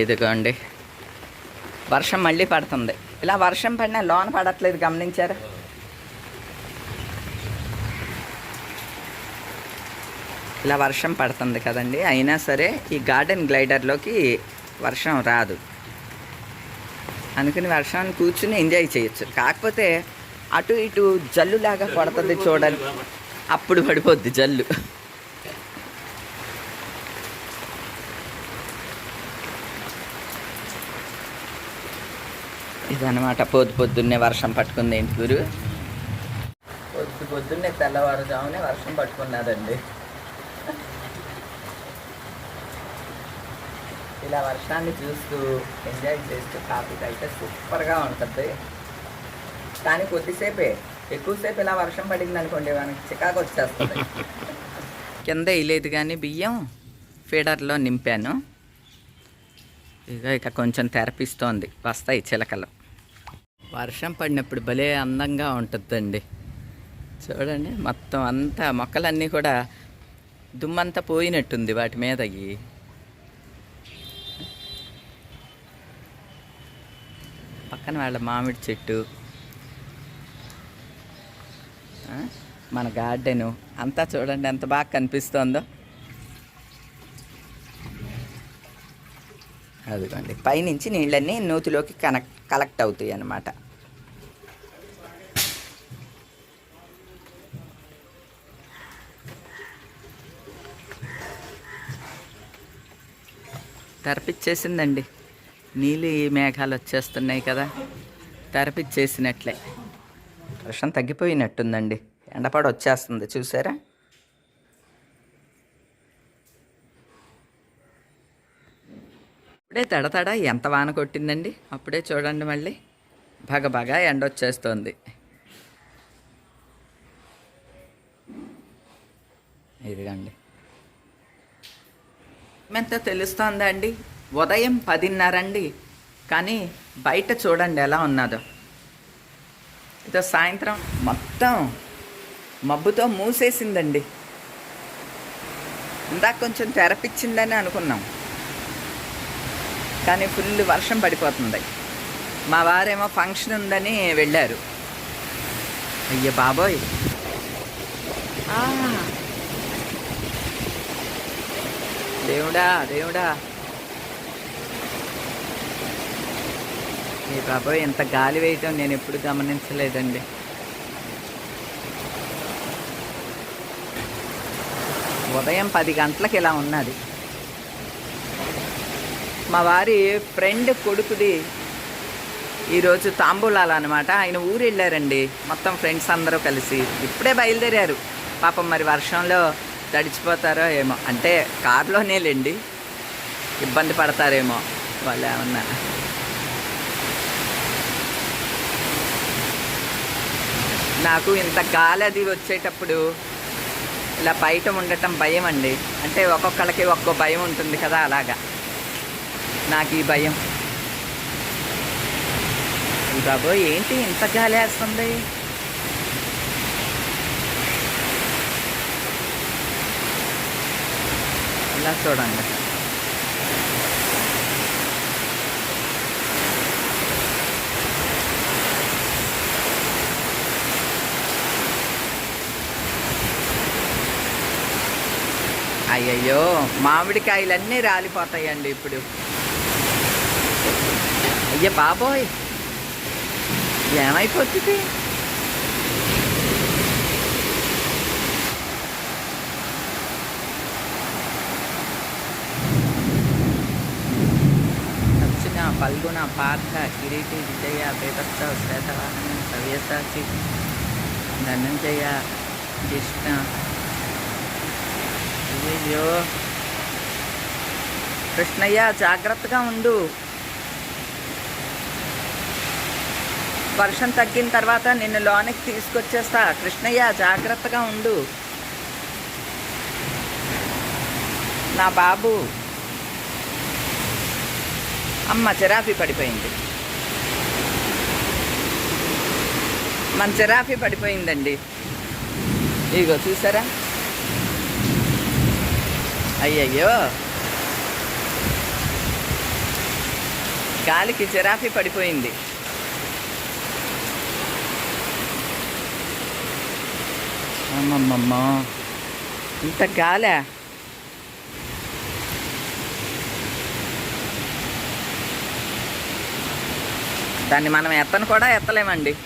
ఇదిగోండి. వర్షం మళ్ళీ పడుతుంది. ఇలా వర్షం పడినా లోన పడట్లేదు గమనించారు? ఇలా వర్షం పడుతుంది కదండి. అయినా సరే ఈ గార్డెన్ గ్లైడర్లోకి వర్షం రాదు. అందుకని వర్షాన్ని కూర్చుని ఎంజాయ్ చేయొచ్చు. కాకపోతే అటు ఇటు జల్లులాగా పడుతుంది చూడండి అప్పుడు పడిపోద్ది జల్లు. ఇదనమాట పొద్దు పొద్దున్నే వర్షం పట్టుకుంది ఏంటి గురు? పొద్దు పొద్దున్నే తెల్లవారుజామునే వర్షం పట్టుకున్నదండి. ఇలా వర్షాన్ని చూస్తూ ఎంజాయ్ చేస్తూ కాఫీ తాగితే సూపర్గా ఉంటుంది. కానీ కొద్దిసేపే ఎక్కువసేపు ఇలా వర్షం పడింది అనుకోండి మనకి చికాకు వచ్చేస్తుంది. కింద వేయలేదు కానీ బియ్యం ఫీడర్లో నింపాను. ఇక ఇక కొంచెం తెరపిస్తోంది వస్తాయి చిలకలు. వర్షం పడినప్పుడు భలే అందంగా ఉంటుందండి. చూడండి మొత్తం అంతా మొక్కలన్నీ కూడా దుమ్మంతా పోయినట్టుంది వాటి మీద పక్కన వాళ్ళ మామిడి చెట్టు మన గార్డెను అంతా చూడండి ఎంత బాగా కనిపిస్తోందో. అదిగోండి. పైనుంచి నీళ్ళన్నీ నూతిలోకి కనెక్ట్ కలెక్ట్ అవుతాయి అన్నమాట. తెరపిచ్చేసిందండి. నీళ్ళు ఈ మేఘాలు వచ్చేస్తున్నాయి కదా. తెరపిచ్చేసినట్లే. వర్షం తగ్గిపోయినట్టుందండి. ఎండపాడు వచ్చేస్తుంది. చూసారా? ఇప్పుడే తడ ఎంత వాన కొట్టిందండి? అప్పుడే చూడండి మళ్ళీ. బాగా బాగా ఎండ వచ్చేస్తుంది ఇదిగండి. ఎంత తెలుస్తోందా అండి? ఉదయం పదిన్నర అండి కానీ బయట చూడండి ఎలా ఉన్నదో. ఇదో సాయంత్రం మొత్తం మబ్బుతో మూసేసిందండి. ఇందాక కొంచెం తెరపిచ్చిందని అనుకున్నాం. కానీ ఫుల్ వర్షం పడిపోతుంది. మా వారేమో ఫంక్షన్ ఉందని వెళ్ళారు. అయ్య బాబోయ్. దేవుడా దేవుడా. ఏ బాబోయ్ ఇంత గాలి వేయటం నేను ఎప్పుడు గమనించలేదండి. ఉదయం పది గంటలకు ఇలా ఉన్నది. మా వారి ఫ్రెండ్ కొడుకుది ఈరోజు తాంబూలాలు అనమాట ఆయన ఊరు వెళ్ళారండి మొత్తం ఫ్రెండ్స్ అందరూ కలిసి. ఇప్పుడే బయలుదేరారు. పాపం మరి వర్షంలో తడిచిపోతారో ఏమో. అంటే కారులోనే లేండి. ఇబ్బంది పడతారేమో వాళ్ళు ఏమన్నా. నాకు ఇంత గాలి అది వచ్చేటప్పుడు ఇలా బయట ఉండటం భయం అండి అంటే ఒక్కొక్కళ్ళకి ఒక్కో భయం ఉంటుంది కదా అలాగా. నాకు ఈ భయం. ఈ బాబోయ్ ఏంటి ఇంత గాలి వేస్తుంది ఇలా చూడండి. అయ్యయ్యో మామిడికాయలన్నీ రాలిపోతాయండి ఇప్పుడు. అయ్య బాబోయ్. ఏమైపోతుంది? దక్షిణ పల్గొన పార్థ కిరీటి విజయ పేదస్థ శ్వేతవాహన సవ్యసాచి ధనంజయ కృష్ణ అయ్యో కృష్ణయ్య జాగ్రత్తగా ఉండు. వర్షం తగ్గిన తర్వాత నిన్ను లోనికి తీసుకొచ్చేస్తా. కృష్ణయ్య జాగ్రత్తగా ఉండు. నా బాబు. అమ్మ చిరాఫీ పడిపోయింది. మన చిరాఫీ పడిపోయిందండి. ఇగో చూసారా? అయ్యయ్యో. గాలికి జిరాఫీ పడిపోయింది. అమ్మమ్మమ్మ. ఇంత గాలే. దాన్ని మనం ఎత్తను కూడా ఎత్తలేమండి.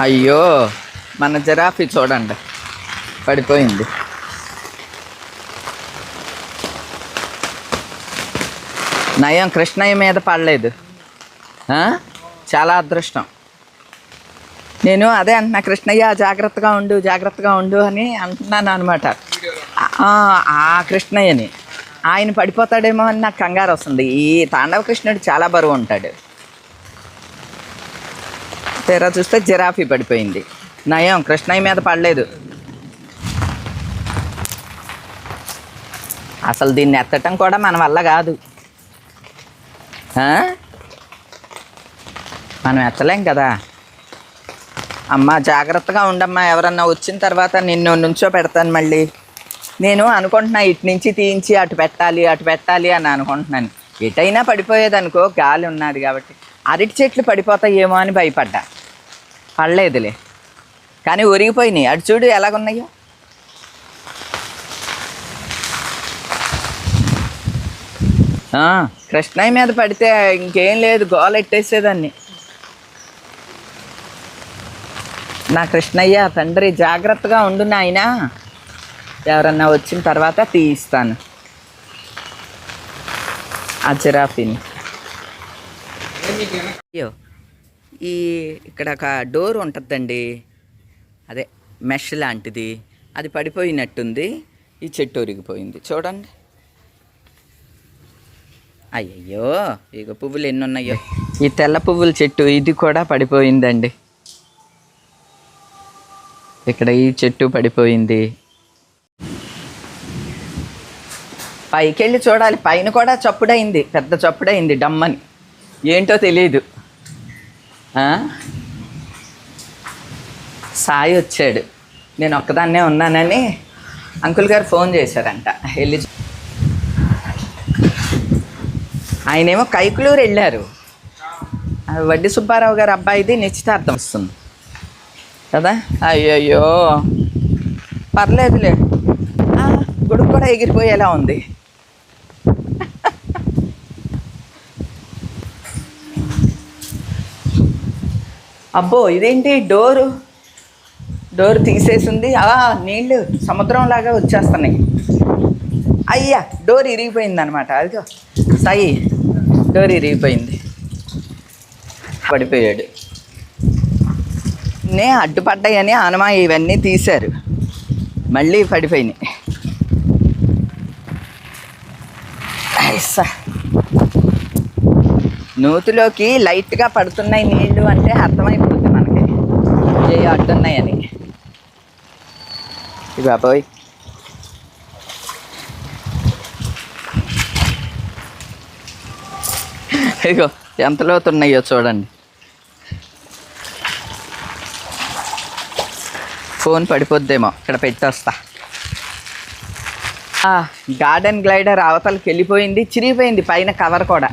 అయ్యో మన జరాఫీ చూడండి. పడిపోయింది. నయం కృష్ణయ్య మీద పడలేదు. ఆ? చాలా అదృష్టం. నేను అదే అంటున్నా కృష్ణయ్య జాగ్రత్తగా ఉండు జాగ్రత్తగా ఉండు అని అంటున్నాను అనమాట ఆ కృష్ణయ్యని. ఆయన పడిపోతాడేమో అని నాకు కంగారు వస్తుంది. ఈ తాండవ కృష్ణుడు చాలా బరువు ఉంటాడు. తీరా చూస్తే జిరాఫీ పడిపోయింది. నయం కృష్ణయ్య మీద పడలేదు. అసలు దీన్ని ఎత్తటం కూడా మన వల్ల కాదు. మనం ఎత్తలేం కదా? అమ్మా జాగ్రత్తగా ఉండమ్మా. ఎవరన్నా వచ్చిన తర్వాత నిన్ను నుంచో పెడతాను మళ్ళీ. నేను అనుకుంటున్నా ఇటు నుంచి తీయించి అటు పెట్టాలి అటు పెట్టాలి అని అనుకుంటున్నాను. ఎటైనా పడిపోయేదనుకో గాలి ఉన్నది కాబట్టి. అరటి చెట్లు పడిపోతాయేమో అని భయపడ్డా. పడలేదులే కానీ ఒరిగిపోయినాయి. అటు చూడు ఎలాగున్నాయో. కృష్ణయ్య మీద పడితే ఇంకేం లేదు. గోలెట్టేసేదాన్ని నా కృష్ణయ్య తండ్రి జాగ్రత్తగా ఉండు నాయనా. ఎవరన్నా వచ్చిన తర్వాత తీయిస్తాను ఆ జిరాఫీని. అయ్యో ఈ ఇక్కడ ఒక డోర్ ఉంటుందండి. అదే మెష్ లాంటిది. అది పడిపోయినట్టుంది. ఈ చెట్టు ఒరిగిపోయింది చూడండి. అయ్యయ్యో ఇక పువ్వులు ఎన్ని ఉన్నాయో ఈ తెల్ల పువ్వుల చెట్టు ఇది కూడా పడిపోయిందండి. ఇక్కడ ఈ చెట్టు పడిపోయింది. పైకెళ్ళి చూడాలి. పైన కూడా చప్పుడైంది. పెద్ద చప్పుడైంది డమ్మని. ఏంటో తెలియదు సాయి వచ్చాడు. నేను ఒక్కదాన్నే ఉన్నానని అంకుల్ గారు ఫోన్ చేశారంట. వెళ్ళి ఆయనేమో కైకులూరు వెళ్ళారు. ఆ వడ్డీ సుబ్బారావు గారు అబ్బాయిది నిశ్చితార్థం వస్తుంది. కదా? అయ్యయ్యో. పర్లేదులే. ఆ, కూడా ఎగిరిపోయేలా ఉంది. అబ్బో ఇదేంటి డోరు? డోర్ తీసేసింది. ఆ నీళ్ళు సముద్రంలాగా వచ్చేస్తున్నాయి. అయ్యా డోర్ ఇరిగిపోయింది అనమాట అదిగో సాయి డోర్ ఇరిగిపోయింది. పడిపోయాడు. నే అడ్డుపడ్డాయని ఆనమా ఇవన్నీ తీశారు. మళ్ళీ పడిపోయినాయి. ఐసా. నూతిలోకి లైట్గా పడుతున్నాయి నీళ్ళు అంటే అర్థమైపోతుంది మనకి. ఏ అడ్డున్నాయని. బాబోయ్ ఇగో ఎంత లోతున్నాయో చూడండి. ఫోన్ పడిపోద్దేమో. ఇక్కడ పెట్టేస్తా. ఆ, గార్డెన్ గ్లైడర్ అవతలకి వెళ్ళిపోయింది చిరిగిపోయింది పైన కవర్ కూడా.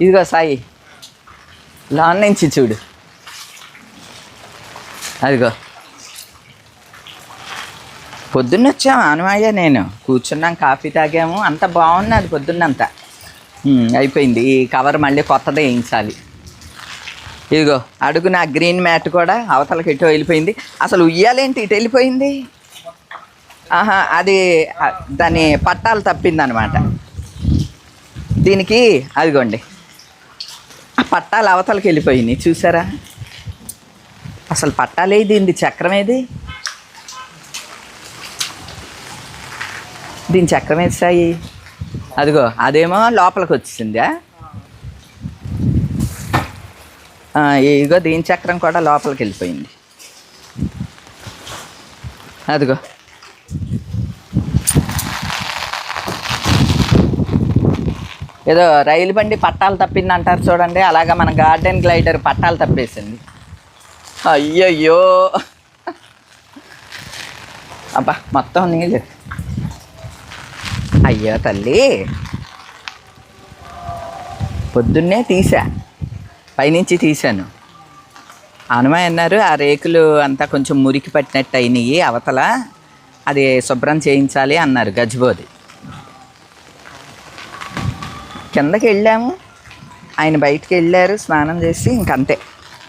ఇదిగో సాయి లాన్ నుంచి చూడు. అదిగో. పొద్దున్న వచ్చాం అనుమయ్య నేను. కూర్చున్నాం కాఫీ తాగాము అంత బాగున్నది పొద్దున్నంతా. అయిపోయింది. ఈ కవర్ మళ్ళీ కొత్తది వేయించాలి. ఇదిగో అడుగు నా గ్రీన్ మ్యాట్ కూడా అవతలకి ఇటు వెళ్ళిపోయింది. అసలు ఉయ్యాలేంటి? ఇటు వెళ్ళిపోయింది? ఆహా అది దాని పట్టాలు తప్పింది అనమాట దీనికి అదిగోండి. ఆ పట్టాలు అవతలకి వెళ్ళిపోయినాయి చూసారా? అసలు పట్టాలే దీనిది చక్రం ఏది? దీని చక్రం ఏది సాయి? అదిగో అదేమో లోపలికి వచ్చిందా ఆ, ఇదిగో దీని చక్రం కూడా లోపలికి వెళ్ళిపోయింది. అదిగో. ఏదో రైలు బండి పట్టాలు తప్పింది అంటారు చూడండి అలాగా మన గార్డెన్ గ్లైడర్ పట్టాలు తప్పేసింది. అయ్యయ్యో. అబ్బా మొత్తం నీళ్ళు అయ్యో తల్లి. పొద్దున్నే తీసా. పైనుంచి తీశాను. అనుమాయ అన్నారు ఆ రేకులు అంతా కొంచెం మురికి పట్టినట్టు అయినాయి అవతల అది శుభ్రం చేయించాలి అన్నారు గజ్బోది కిందకి వెళ్ళాము. ఆయన బయటికి వెళ్ళారు స్నానం చేసి ఇంకంతే.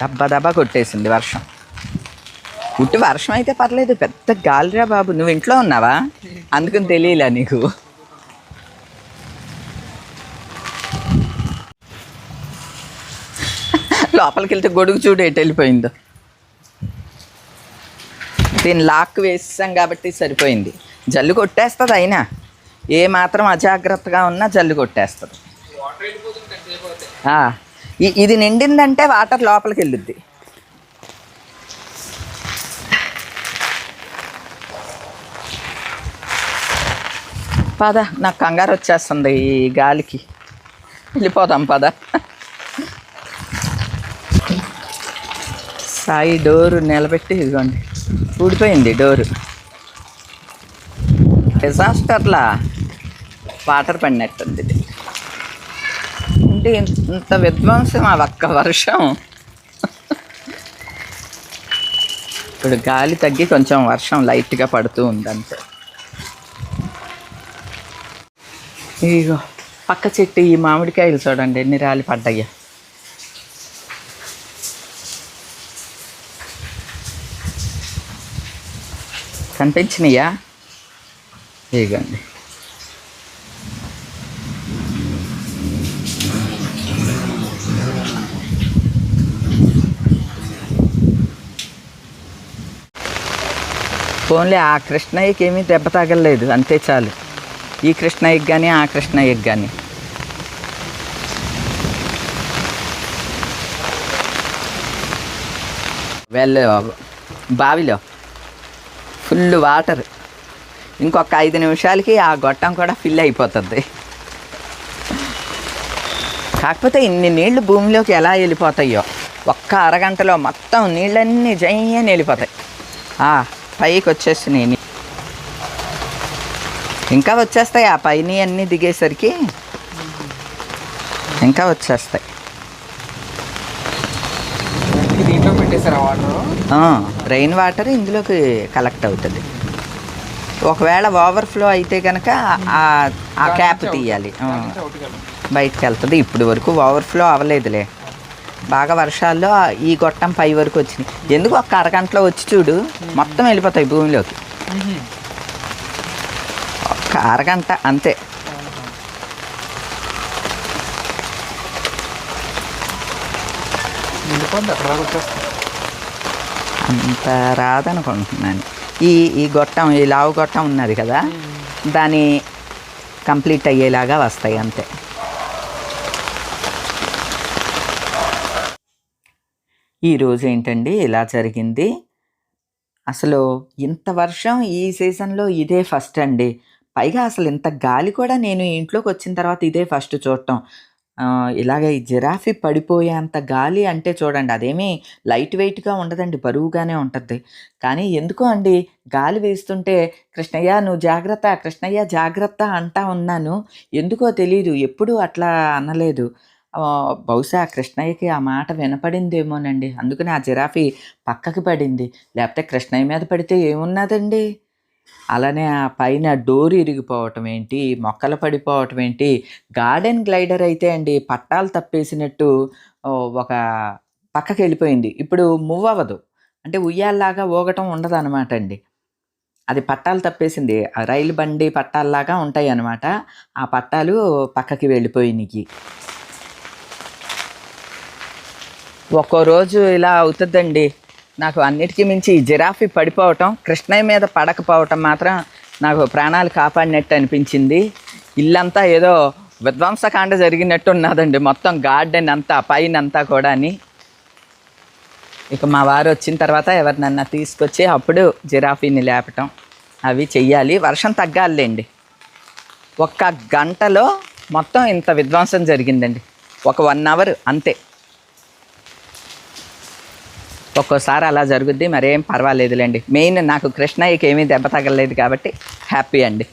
దబ్బా దబ్బా కొట్టేసింది వర్షం. ఉట్టి వర్షం అయితే పర్లేదు పెద్ద గాలిరా బాబు నువ్వు ఇంట్లో ఉన్నావా? అందుకని తెలియలే నీకు. లోపలికి వెళ్తే గొడుగు చూడు ఎటు వెళ్ళిపోయిందో. దీన్ని లాక్ వేసాం కాబట్టి సరిపోయింది. జల్లు కొట్టేస్తుంది అయినా. ఏ మాత్రం అజాగ్రత్తగా ఉన్నా జల్లు కొట్టేస్తుంది. ఇది నిండిందంటే వాటర్ లోపలికి వెళ్ళుద్ది పద నాకు కంగారు వచ్చేస్తుంది ఈ గాలికి. వెళ్ళిపోదాం పద. సాయి డోరు నిలబెట్టి ఇదిగోండి. ఊడిపోయింది డోరు. డిజాస్టర్లా. వాటర్ పడినట్టుంది ఇది. అంటే ఇంత విధ్వంసం ఆ ఒక్క వర్షం. ఇప్పుడు గాలి తగ్గి కొంచెం వర్షం లైట్గా పడుతూ ఉంది ఇగో పక్క చెట్టు ఈ మామిడికాయలు చూడండి ఎన్ని రాలి పడ్డాయి. కనిపించినాయా? ఇగండి ఓన్లీ ఆ కృష్ణయ్యకి ఏమీ దెబ్బ తగలలేదు. అంతే చాలు. ఈ కృష్ణయ్యకి కానీ ఆ కృష్ణయ్యకి కానీ వెళ్ళ బావిలో. Full water. ఇంకొక ఐదు నిమిషాలకి ఆ గొట్టం కూడా ఫిల్ అయిపోతుంది. కాకపోతే ఇన్ని నీళ్ళు భూమిలోకి ఎలా వెళ్ళిపోతాయో? ఒక్క అరగంటలో మొత్తం నీళ్ళన్నీ జయ్యని వెళ్ళిపోతాయి ఆ, పైకి వచ్చేసినాయి ఇంకా వచ్చేస్తాయి. ఆ పైన అన్నీ దిగేసరికి ఇంకా వచ్చేస్తాయి దీంట్లో పెట్టేశారు ఆ వాటర్ రెయిన్ వాటర్ ఇందులోకి కలెక్ట్ అవుతుంది. ఒకవేళ ఓవర్ఫ్లో అయితే కనుక ఆ- క్యాప్ తీయాలి. బయటికి వెళ్తుంది. ఇప్పుడు వరకు ఓవర్ఫ్లో అవ్వలేదులే. బాగా వర్షాల్లో ఈ గొట్టం పై వరకు వచ్చినాయి ఎందుకు ఒక్క అరగంటలో వచ్చి చూడు మొత్తం వెళ్ళిపోతాయి భూమిలోకి. ఒక్క అరగంట అంతే. నిండిపోద్ది అక్కడ వచ్చేస్తుంది అంత రాదనుకుంటున్నాను. ఈ ఈ గొట్టం ఈ లావు గొట్టం ఉన్నది కదా దాని కంప్లీట్ అయ్యేలాగా వస్తాయి అంతే. ఈరోజు ఏంటండి ఇలా జరిగింది. అసలు ఇంత వర్షం ఈ సీజన్లో ఇదే ఫస్ట్ అండి. పైగా అసలు ఇంత గాలి కూడా నేను ఇంట్లోకి వచ్చిన తర్వాత ఇదే ఫస్ట్ చూడటం. ఇలాగ ఈ జిరాఫీ పడిపోయేంత గాలి అంటే చూడండి అదేమీ లైట్ వెయిట్గా ఉండదండి బరువుగానే ఉంటుంది. కానీ ఎందుకో అండి గాలి వేస్తుంటే కృష్ణయ్య నువ్వు జాగ్రత్త కృష్ణయ్య జాగ్రత్త అంటా ఉన్నాను ఎందుకో తెలియదు ఎప్పుడూ అట్లా అనలేదు. బహుశా కృష్ణయ్యకి ఆ మాట వినపడిందేమోనండి అందుకని ఆ జిరాఫీ పక్కకి పడింది. లేకపోతే కృష్ణయ్య మీద పడితే ఏమున్నదండి? అలానే ఆ పైన డోర్ ఇరిగిపోవటం ఏంటి? మొక్కలు పడిపోవటం ఏంటి? గార్డెన్ గ్లైడర్ అయితే అండి పట్టాలు తప్పేసినట్టు ఒక పక్కకి వెళ్ళిపోయింది ఇప్పుడు మూవ్ అవ్వదు. అంటే ఉయ్యాల్లాగా ఊగటం ఉండదు అనమాట అండి. అది పట్టాలు తప్పేసింది. రైలు బండి పట్టాల్లాగా ఉంటాయి అన్నమాట ఆ పట్టాలు పక్కకి వెళ్ళిపోయినాయి ఒక్కో రోజు ఇలా అవుతుందండి. నాకు అన్నిటికీ మించి ఈ జిరాఫీ పడిపోవటం కృష్ణయ్య మీద పడకపోవటం మాత్రం నాకు ప్రాణాలు కాపాడినట్టు అనిపించింది. ఇల్లంతా ఏదో విధ్వంసకాండ జరిగినట్టు ఉన్నదండి మొత్తం గార్డెన్ అంతా పైన అంతా కూడా అని ఇక మా వారు వచ్చిన తర్వాత ఎవరినన్నా తీసుకొచ్చి అప్పుడు జిరాఫీని లేపటం అవి చెయ్యాలి. వర్షం తగ్గాలండి ఒక్క గంటలో మొత్తం ఇంత విధ్వంసం జరిగిందండి. ఒక వన్ అవర్ అంతే. ఒక్కోసారి అలా జరుగుద్ది మరేం పర్వాలేదులేండి. మెయిన్ నాకు కృష్ణయ్యకి ఏమీ దెబ్బ తగలలేదు కాబట్టి హ్యాపీ అండి.